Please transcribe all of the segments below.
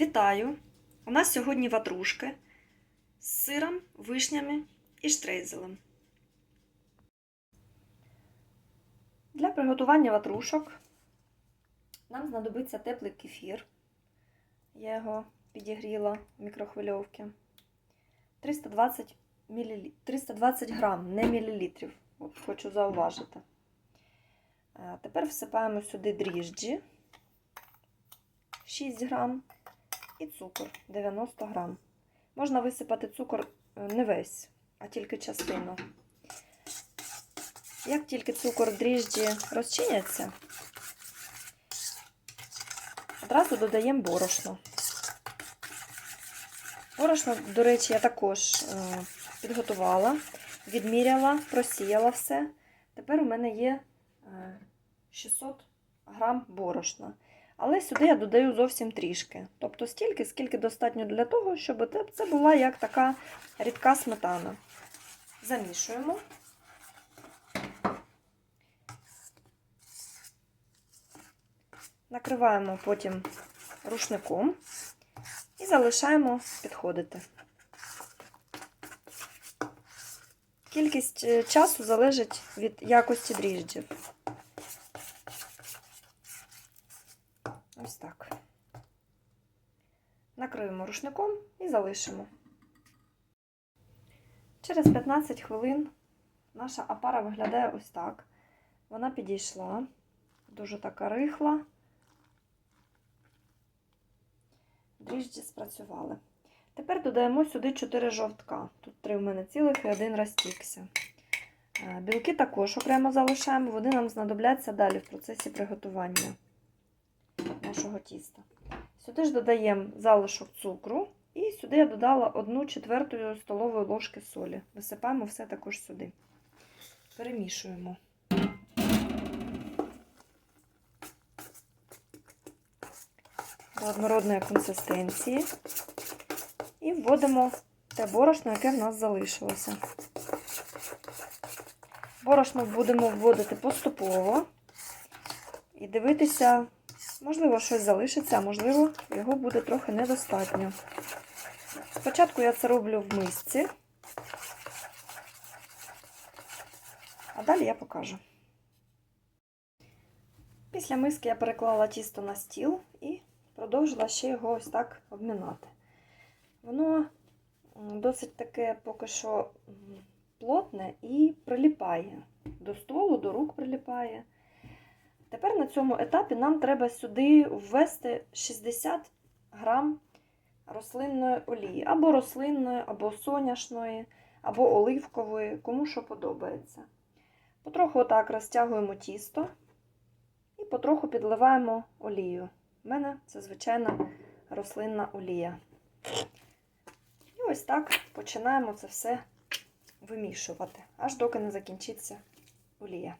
Вітаю! У нас сьогодні ватрушки з сиром, вишнями і штрейзелем. Для приготування ватрушок нам знадобиться теплий кефір. Я його підігріла в мікрохвильовці. 320, мл... 320 грам, не мілілітрів. Хочу зауважити. Е, Тепер всипаємо сюди дріжджі 6 грам і цукор 90 грам. Можна висипати цукор е, не весь, а тільки частину. Як тільки цукор в дріжджі розчиняться, одразу додаємо борошно. Борошно, до речі, я також е, підготувала, відміряла, просіяла все. Тепер у мене є е, 600 грам борошна. Але сюди я додаю зовсім трішки. Тобто стільки, скільки достатньо для того, щоб це була як така рідка сметана. Замішуємо. Накриваємо потім рушником і залишаємо підходити. Кількість е, часу залежить від якості дріжджів. Ось так. Накриємо рушником і залишимо. Через 15 хвилин наша опара виглядає ось так. Вона підійшла, дуже така рихла. Дріжджі спрацювали. Тепер додаємо сюди 4 жовтка. Тут 3 в мене цілих і один розтікся. Е, Білки також окремо залишаємо, вони нам знадобляться далі в процесі приготування нашого тіста. Сюди ж додаємо залишок цукру, і сюди я додала 1 четверту столової ложки солі. Висипаємо все також сюди. Перемішуємо. До однородної консистенції. І вводимо те борошно, яке в нас залишилося. Борошно будемо вводити поступово і дивитися. Можливо, щось залишиться, а можливо, його буде трохи недостатньо. Спочатку я це роблю в мисці, а далі я покажу. Після миски я переклала тісто на стіл і продовжила ще його ось так обмінати. Воно досить таке поки що плотне і приліпає. До столу, до рук приліпає. Тепер на цьому етапі нам треба сюди ввести 60 грам рослинної олії. Або рослинної, або соняшної, або оливкової, кому що подобається. Потроху отак розтягуємо тісто і потроху підливаємо олію. У мене це звичайна рослинна олія. І ось так починаємо це все вимішувати, аж доки не закінчиться олія.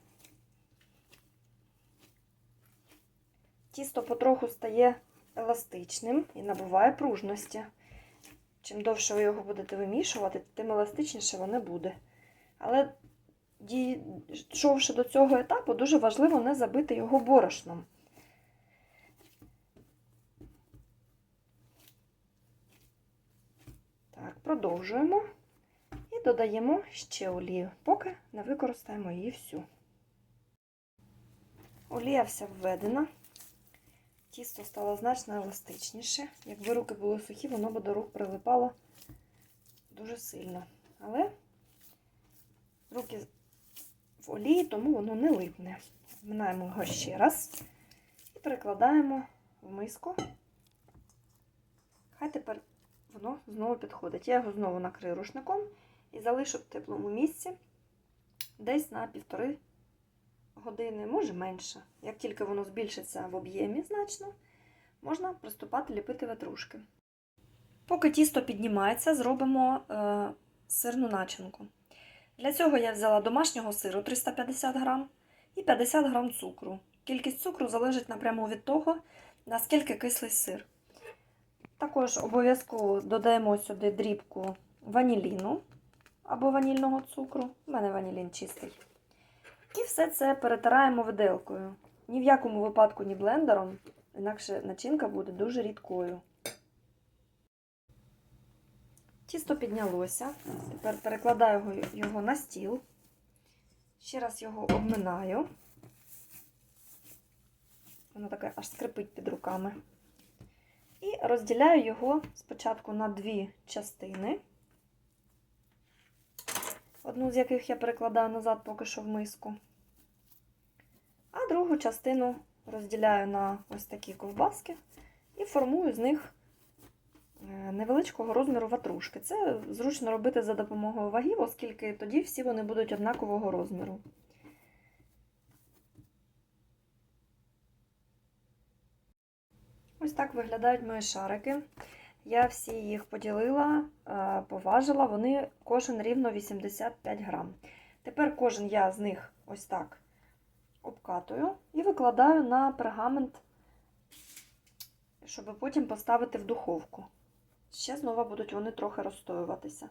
Тісто потроху стає еластичним і набуває пружності. Чим довше ви його будете вимішувати, тим еластичніше воно буде. Але дійшовши до цього етапу, дуже важливо не забити його борошном. Так, продовжуємо і додаємо ще олію, поки не використаємо її всю. Олія вся введена. Тісто стало значно еластичніше. Якби руки були сухі, воно б до рук прилипало дуже сильно. Але руки в олії, тому воно не липне. Зминаємо його ще раз і перекладаємо в миску. Хай тепер воно знову підходить. Я його знову накрию рушником і залишу в теплому місці десь на півтори години, може менше. Як тільки воно збільшиться в об'ємі значно, можна приступати ліпити ватрушки. Поки тісто піднімається, зробимо е, сирну начинку. Для цього я взяла домашнього сиру 350 г і 50 г цукру. Кількість цукру залежить напряму від того, наскільки кислий сир. Також обов'язково додаємо сюди дрібку ваніліну або ванільного цукру. У мене ванілін чистий. І все це перетираємо виделкою. Ні в якому випадку, ні блендером, інакше начинка буде дуже рідкою. Тісто піднялося. Тепер перекладаю його на стіл. Ще раз його обминаю. Воно таке аж скрипить під руками. І розділяю його спочатку на дві частини. Одну з яких я перекладаю назад поки що в миску. А другу частину розділяю на ось такі ковбаски і формую з них е, невеличкого розміру ватрушки. Це зручно робити за допомогою вагів, оскільки тоді всі вони будуть однакового розміру. Ось так виглядають мої шарики. Я всі їх поділила, е, поважила, вони кожен рівно 85 грам. Тепер кожен я з них ось так обкатую і викладаю на пергамент, щоб потім поставити в духовку. Ще знову будуть вони трохи розстоюватися.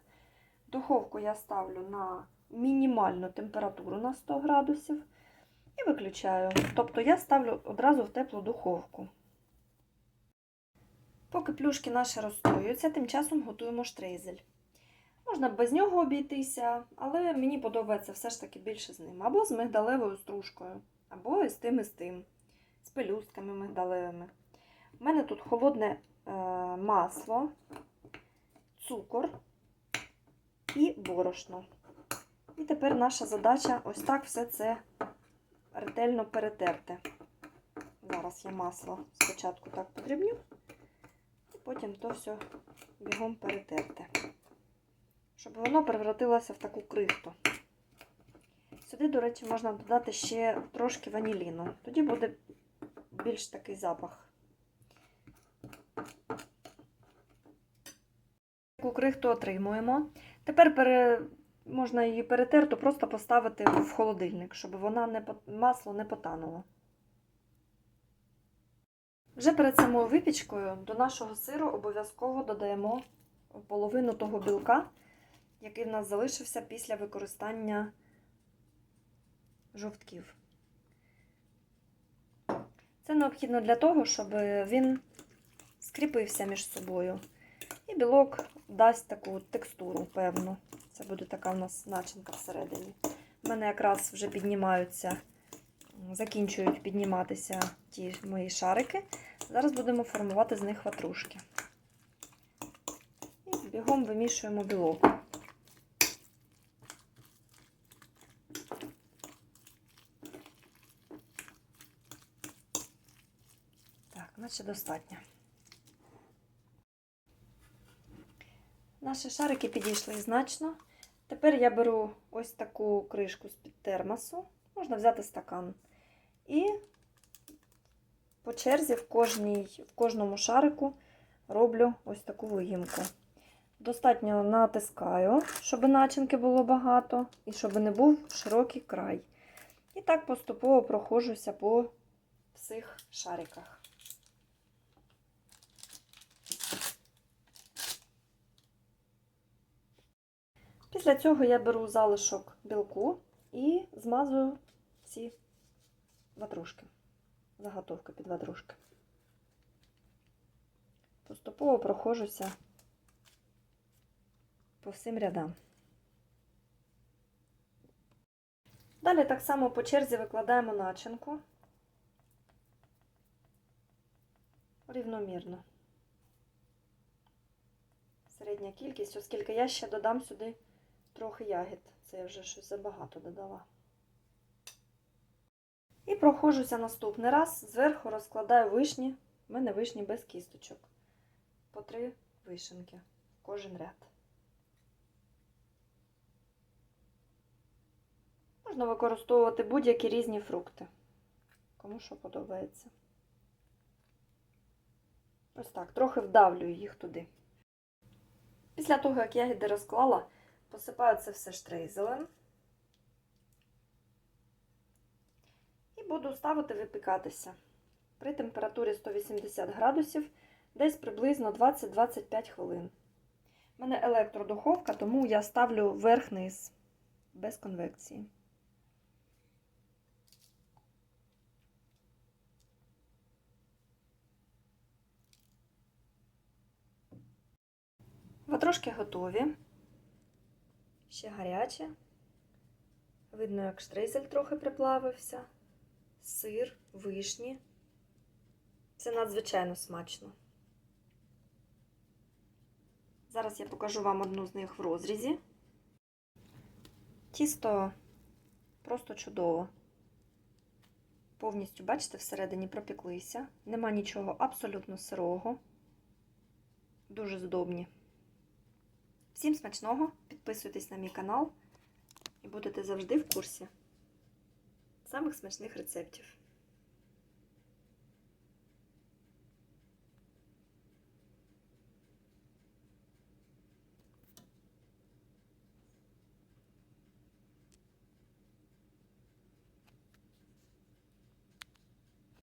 Духовку я ставлю на мінімальну температуру на 100 градусів і виключаю. Тобто я ставлю одразу в теплу духовку. Поки плюшки наші розстоюються, тим часом готуємо штрейзель. Можна без нього обійтися, але мені подобається все ж таки більше з ним. Або з мигдалевою стружкою, або з тим, і з тим, з пелюстками мигдалевими. У мене тут холодне е, масло, цукор і борошно. І тепер наша задача ось так все це ретельно перетерти. Зараз я масло спочатку так подрібню потім то все бігом перетерти, щоб воно превратилося в таку крихту. Сюди, до речі, можна додати ще трошки ваніліну. Тоді буде більш такий запах. Таку крихту отримуємо. Тепер пере... можна її перетерту просто поставити в холодильник, щоб вона не масло не потануло. Вже перед самою випічкою до нашого сиру обов'язково додаємо половину того білка, який в нас залишився після використання жовтків. Це необхідно для того, щоб він скріпився між собою. І білок дасть таку текстуру певну. Це буде така у нас начинка всередині. У мене якраз вже піднімаються, закінчують підніматися ті мої шарики. Зараз будемо формувати з них ватрушки. І бігом вимішуємо білок. Наче достатньо. Наші шарики підійшли значно. Тепер я беру ось таку кришку з-під термосу, можна взяти стакан. І по черзі в, кожній, в кожному шарику роблю ось таку вигімку. Достатньо натискаю, щоб начинки було багато, і щоб не був широкий край. І так поступово проходжуся по всіх шариках. Після цього я беру залишок білку і змазую ці ватрушки заготовки під ватрушки. Поступово проходжуся по всім рядам. Далі так само по черзі викладаємо начинку рівномірно. Середня кількість, оскільки я ще додам сюди трохи ягід. Це я вже щось забагато додала. І проходжуся наступний раз, зверху розкладаю вишні, в мене вишні без кісточок. По три вишенки в кожен ряд. Можна використовувати будь-які різні фрукти, кому що подобається. Ось так, трохи вдавлюю їх туди. Після того, як ягіди розклала, посипаю це все штрейзелем. Буду ставити випікатися при температурі 180 градусів десь приблизно 20-25 хвилин. У мене електродуховка, тому я ставлю верх-низ без конвекції. Потрошки готові. Ще гаряче. Видно, як штризель трохи приплавився. Сир, вишні. Це надзвичайно смачно. Зараз я покажу вам одну з них в розрізі. Тісто просто чудово. Повністю, бачите, всередині пропіклися. Нема нічого абсолютно сирого. Дуже здобні. Всім смачного! Підписуйтесь на мій канал і будете завжди в курсі самих смачних рецептів.